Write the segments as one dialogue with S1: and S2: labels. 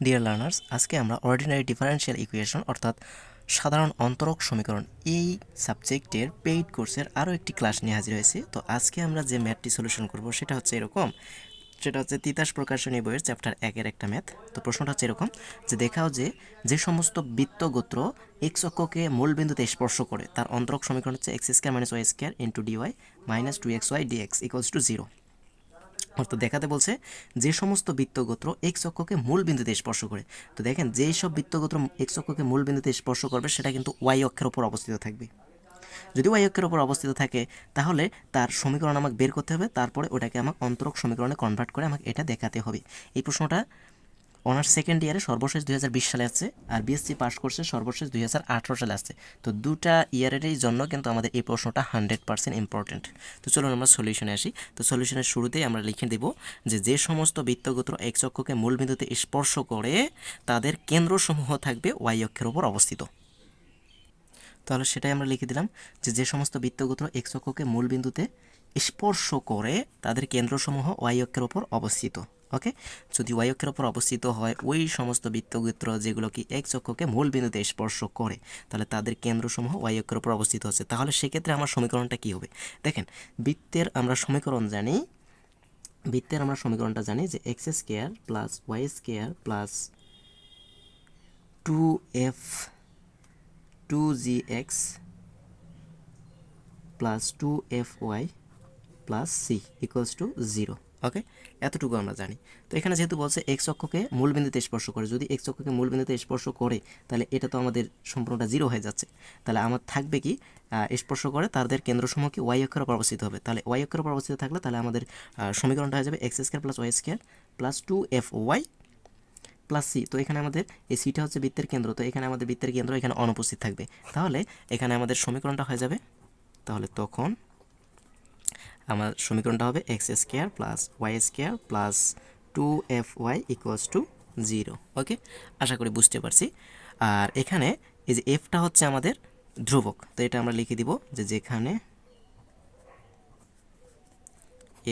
S1: Dear learners আজকে আমরা ordinary differential equation অর্থাৎ সাধারণ অন্তরক সমীকরণ এই সাবজেক্টের পেইড কোর্সের আরও একটি ক্লাস নিয়ে হাজির হয়েছি। তো আজকে আমরা যে ম্যাথটি সলিউশন করব, সেটা হচ্ছে এরকম। সেটা হচ্ছে তিতাস প্রকাশনী বইয়ের চ্যাপ্টার একের একটা ম্যাথ তো প্রশ্নটা হচ্ছে এরকম, যে দেখাও যে যে সমস্ত বৃত্তগোত্র এক্স অক্ষকে মূল বিন্দুতে স্পর্শ করে, তার অন্তরক সমীকরণ হচ্ছে x square minus y square into dy minus two x y dx equals to zero অর্থাৎ দেখাতে বলছে যে সমস্ত বৃত্তগোত্র এক্স অক্ষকে মূল বিন্দুতে স্পর্শ করে। তো দেখেন, যেই সব বৃত্তগোত্র এক্স অক্ষকে মূল বিন্দুতে স্পর্শ করবে, সেটা কিন্তু ওয়াই অক্ষের ওপর অবস্থিত থাকবে। যদি ওয়াই অক্ষের ওপর অবস্থিত থাকে, তাহলে তার সমীকরণ আমাকে বের করতে হবে, তারপরে ওটাকে আমাকে অন্তরক সমীকরণে কনভার্ট করে আমাকে এটা দেখাতে হবে। এই প্রশ্নটা অনার্স সেকেন্ড ইয়ারে সর্বশেষ দু হাজার বিশ সালে আসছে আর বিএসসি পাস করছে সর্বশেষ দু হাজার আঠেরো সালে আসছে। তো দুটা ইয়ারেরই জন্য কিন্তু আমাদের এই প্রশ্নটা হান্ড্রেড পার্সেন্ট ইম্পর্টেন্ট তো চলুন আমরা সলিউশনে আসি। তো সলিউশনের শুরুতেই আমরা লিখে দেব যে যে সমস্ত বৃত্তগোত্র এক্স অক্ষকে মূল বিন্দুতে স্পর্শ করে, তাদের কেন্দ্রসমূহ থাকবে ওয়াই অক্ষের ওপর অবস্থিত। তাহলে সেটাই আমরা লিখে দিলাম যে যে সমস্ত বৃত্তগোত্র এক্স অক্ষকে মূল বিন্দুতে স্পর্শ করে তাদের কেন্দ্রসমূহ ওয়াই অক্ষের ওপর অবস্থিত ওকে যদি ওয়াই অক্ষের ওপর অবস্থিত হয়, ওই সমস্ত বৃত্তগোত্র যেগুলো কি এক চক্ষকে মূল বিন্দুতে স্পর্শ করে, তাহলে তাদের কেন্দ্রসমূহ ওয়াই অক্ষের ওপর অবস্থিত হচ্ছে। তাহলে সেক্ষেত্রে আমার সমীকরণটা কী হবে? দেখেন, বৃত্তের আমরা সমীকরণ জানি, বৃত্তের আমরা সমীকরণটা জানি যে x square plus y square plus two f two g x plus two f y plus c equals to zero okay এতটুকু আমরা জানি। তো এখানে যেহেতু বলছে এক্স অক্ষকে মূল বিন্দুতে স্পর্শ করে, যদি এক্স অক্ষকে মূল বিন্দুতে স্পর্শ করে, তাহলে এটা তো আমাদের সম্পূর্ণটা জিরো হয়ে যাচ্ছে। তাহলে আমার থাকবে কি? স্পর্শ করে তাদের কেন্দ্রসমূহ কি? ওয়াই অক্ষের অবস্থিত হবে। তাহলে ওয়াই অক্ষের অবস্থিত থাকলে তাহলে আমাদের সমীকরণটা হয়ে যাবে x square plus y square plus two f y plus c তো এখানে আমাদের এই সিটা হচ্ছে বৃত্তের কেন্দ্র। তো এখানে আমাদের বৃত্তের কেন্দ্র এখানে অনুপস্থিত থাকবে। তাহলে এখানে আমাদের সমীকরণটা হয়ে যাবে। তাহলে তখন আমার সমীকরণটা হবে x square plus y square plus two f y equals to zero okay আশা করি বুঝতে পারছি। আর এখানে এই যে এফটা হচ্ছে আমাদের ধ্রুবক, তো এটা আমরা লিখে দিব যে যেখানে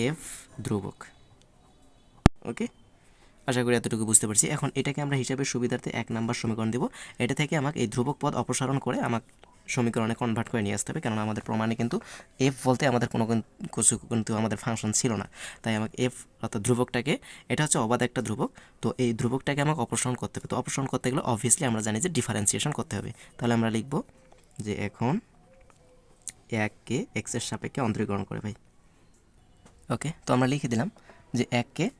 S1: এফ ধ্রুবক ওকে আশা করি এতটুকু বুঝতে পারছি। এখন এটাকে আমরা হিসাবে সুবিধার্থে এক নাম্বার সমীকরণ দেব। এটা থেকে আমাকে এই ধ্রুবক পদ অপসারণ করে আমাকে সমীকরণে কনভার্ট করে নিয়ে আসতে হবে। কারণ আমাদের প্রমাণে কিন্তু এফ বলতে আমাদের কোনো কিছু কিন্তু আমাদের ফাংশন ছিল না। তাই আমাকে এফ অর্থাৎ ধ্রুবকটাকে, এটা হচ্ছে অবাধ একটা ধ্রুবক। তো এই ধ্রুবকটাকে আমাকে অপসারণ করতে হবে। তো অপসারণ করতে গেলে অবভিয়াসলি আমরা জানি যে ডিফারেন্সিয়েশন করতে হবে। তাহলে আমরা লিখব যে এখন এককে এক্সের সাপেক্ষে অন্তরীকরণ করে ভাই। ওকে তো আমরা লিখে দিলাম যে এককে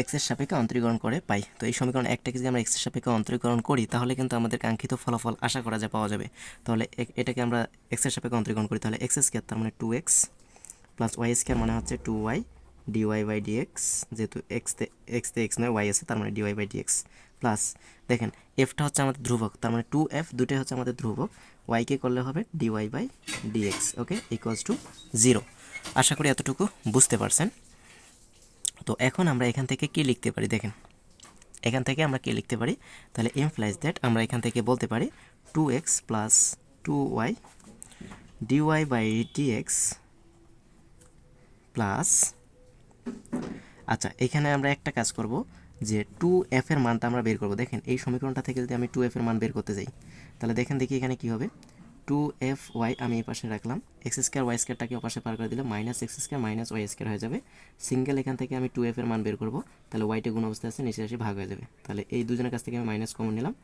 S1: এক্সের সাপেক্ষে অন্তরীকরণ করে পাই। তো এই সমীকরণ একটাকে যদি আমরা এক্সের সাপেক্ষে অন্তরীকরণ করি, তাহলে কিন্তু আমাদের কাঙ্ক্ষিত ফলাফল আশা করা যায় পাওয়া যাবে। তাহলে এটাকে আমরা এক্সের সাপেক্ষে অন্তরীকরণ করি, তাহলে এক্স স্কোয়ার তার মানে two x plus y square মানে হচ্ছে two y dy by dx যেহেতু এক্সতে এক্সতে এক্স নয় ওয়াই আছে, তার মানে ডিওয়াই বাই ডিএক্স প্লাস দেখেন এফটা হচ্ছে আমাদের ধ্রুবক, তার মানে টু এফ দুটোই হচ্ছে আমাদের ধ্রুবক ওয়াইকে করলে হবে dy by dx okay equals to zero আশা করি এতটুকু বুঝতে পারছেন। তো এখন আমরা এখান থেকে কি লিখতে পারি, দেখেন। এখান থেকে আমরা কি লিখতে পারি? তাহলে ইমপ্লাইজ দ্যাট আমরা এখান থেকে বলতে পারি two x plus two y dy by dx plus আচ্ছা এখানে আমরা একটা কাজ করব যে টু এফ এর মানটা আমরা বের করব। দেখেন, এই সমীকরণটা থেকে যদি আমি টু এফ এর মান বের করতে যাই, তাহলে দেখেন দেখি এখানে কি হবে। টু এফ ওয়াই আমি এই পাশে রাখলাম। এক্স স্কোয়ার ওয়াই স্কোয়ারটাকে ও পাশে পার করে দিলে minus x square minus y square হয়ে যাবে। সিঙ্গেল এখান থেকে আমি টু এফ এর মান বের করব। তাহলে ওয়াইটা গুণ অবস্থায় আছে, নিচে এসে ভাগ হয়ে যাবে। তাহলে এই দুজনের কাছ থেকে আমি মাইনাস কমন নিলাম।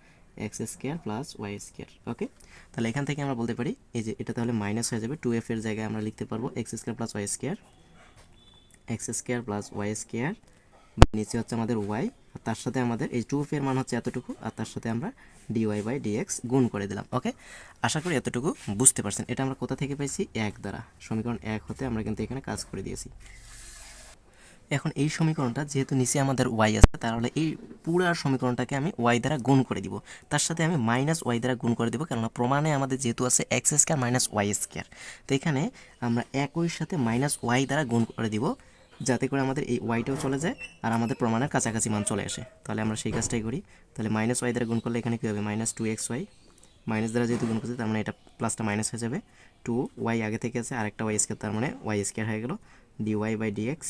S1: X square plus y square okay তাহলে এখান থেকে আমরা বলতে পারি, এই যে এটা তাহলে মাইনাস হয়ে যাবে। টু এফ এর জায়গায় আমরা লিখতে পারব x square plus y square x square plus y square নিচে হচ্ছে আমাদের ওয়াই তার সাথে আমাদের এই টু এর মান হচ্ছে এতটুকু, আর তার সাথে আমরা ডিওয়াই বাই ডিএক্স গুণ করে দিলাম ওকে আশা করি এতটুকু বুঝতে পারছেন। এটা আমরা কোথা থেকে পাইছি? এক দ্বারা। সমীকরণ এক হতে আমরা কিন্তু এখানে কাজ করে দিয়েছি। এখন এই সমীকরণটা যেহেতু নিচে আমাদের ওয়াই আছে, তাহলে এই পুরা সমীকরণটাকে আমি ওয়াই দ্বারা গুণ করে দিব। তার সাথে আমি মাইনাস ওয়াই দ্বারা গুণ করে দিব, কেননা প্রমাণে আমাদের যেহেতু আছে x square minus y square তো এখানে আমরা একই সাথে মাইনাস ওয়াই দ্বারা গুণ করে দিব। যাতে করে আমাদের এই ওয়াইটাও চলে যায় আর আমাদের প্রমাণের কাছাকাছি মান চলে আসে। তাহলে আমরা সেই কাজটাই করি। তাহলে মাইনাস ওয়াই দ্বারা গুণ করলে এখানে কী হবে? Minus two x y minus দ্বারা যেহেতু গুণ করছে, তার মানে এটা প্লাসটা মাইনাস হয়ে যাবে। টু ওয়াই আগে থেকে আছে, আরেকটা ওয়াই স্কোয়ার তার মানে ওয়াই স্কোয়ার হয়ে গেল। D y by dx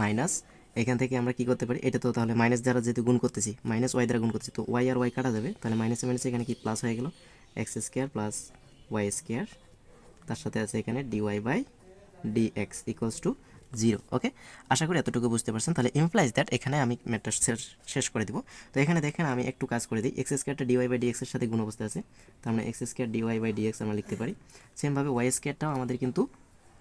S1: minus এখান থেকে আমরা কি করতে পারি? এটা তো তাহলে মাইনাস দ্বারা যেহেতু গুণ করতেছি মাইনাস ওয়াই দ্বারা গুণ করতেছি, তো ওয়াই আর ওয়াই কাটা যাবে। তাহলে মাইনাসে মাইনাসে এখানে কি প্লাস হয়ে গেল? X square plus y square তার সাথে আছে এখানে dy by d x equals to zero okay আশা করি এতটুকু বুঝতে পারছেন। তাহলে ইমপ্লাইজ দ্যাট এখানে আমি ম্যাটটা শেষ করে দিব। তো এখানে দেখেন আমি একটু কাজ করে দিই। এক্স স্কোয়ারটা ডিওয়াই বাই ডিএক্সের সাথে গুণ অবস্থা আছে। তার মানে x square dy by dx আমরা লিখতে পারি। সেমভাবে ওয়াই স্কোয়ারটাও আমাদের কিন্তু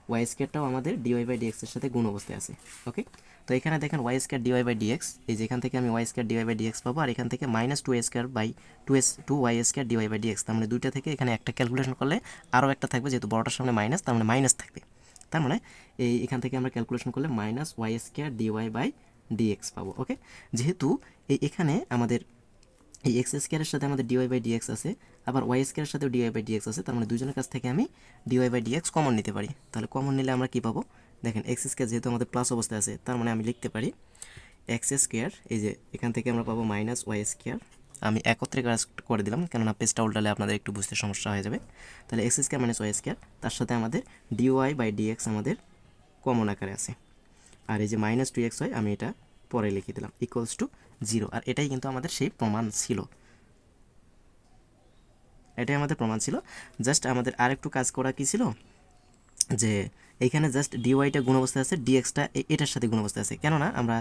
S1: ওয়াই স্কোয়ারটাও আমাদের ডিওয়াই বাই ডিএক্সের সাথে গুণ অবস্থায় আছে ওকে তো এখানে দেখেন y square dy by dx এই যে এখান থেকে আমি y square dy by dx পাবো, আর এখান থেকে minus two square by two s two y square dy by dx তার মানে দুইটা থেকে এখানে একটা ক্যালকুলেশন করলে আরও একটা থাকবে, যেহেতু বড়টার সামনে মাইনাস তার মানে মাইনাস থাকবে। তার মানে এই এখান থেকে আমরা ক্যালকুলেশন করলে minus y square dy by dx পাবো ওকে যেহেতু এই এখানে আমাদের এই এক্স স্কোয়ারের সাথে আমাদের ডিওয়াই বাই ডিএক্স আছে, আবার ওয়াই স্কোয়ারের সাথেও ডিওয়াই বাই ডিএক্স আছে, তার মানে দুজনের কাছ থেকে আমি ডিওয়াই বাই ডিএক্স কমন নিতে পারি। তাহলে কমন নিলে আমরা কী পাবো? দেখেন এক্স স্কোয়ার যেহেতু আমাদের প্লাস অবস্থায় আছে, তার মানে আমি লিখতে পারি এক্স স্কোয়ার এই যে এখান থেকে আমরা পাবো মাইনাস ওয়াই স্কোয়ার আমি একত্রে কাজ করে দিলাম, কেননা পেজটা উল্টালে আপনাদের একটু বুঝতে সমস্যা হয়ে যাবে। তাহলে x square minus y square তার সাথে আমাদের ডিওয়াই বাই ডিএক্স আমাদের কমন আকারে আছে। আর এই যে মাইনাস টু এক্স হয় আমি এটা পরে লিখে দিলাম ইকুয়ালস টু জিরো আর এটাই কিন্তু আমাদের সেই প্রমাণ ছিল। এটাই আমাদের প্রমাণ ছিল। জাস্ট আমাদের আর একটু কাজ করা কি ছিল? যে এইখানে জাস্ট ডিওয়াইটা গুণ অবস্থায় আছে ডিএক্সটা এটার সাথে গুণ অবস্থায় আছে। কেননা আমরা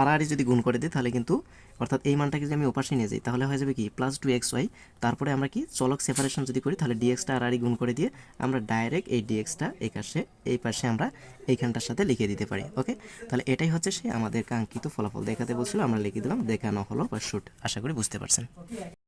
S1: আর আরই যদি গুণ করে দিই, তাহলে কিন্তু, অর্থাৎ এই মানটাকে যদি আমি ওপাশে নিয়ে যাই, তাহলে হয়ে যাবে কি? প্লাস টু এক্স ওয়াই তারপরে আমরা কি, চলক সেপারেশন যদি করি, তাহলে ডিএক্সটা আর গুণ করে দিয়ে আমরা ডাইরেক্ট এই ডিএক্সটা এই পাশে এই পাশে আমরা এইখানটার সাথে লিখে দিতে পারি ওকে তাহলে এটাই হচ্ছে সে আমাদের কাঙ্ক্ষিত ফলাফল। দেখাতে বলছিল আমরা লিখে দিলাম, দেখানো হলো বা শুট আশা করি বুঝতে পারছেন।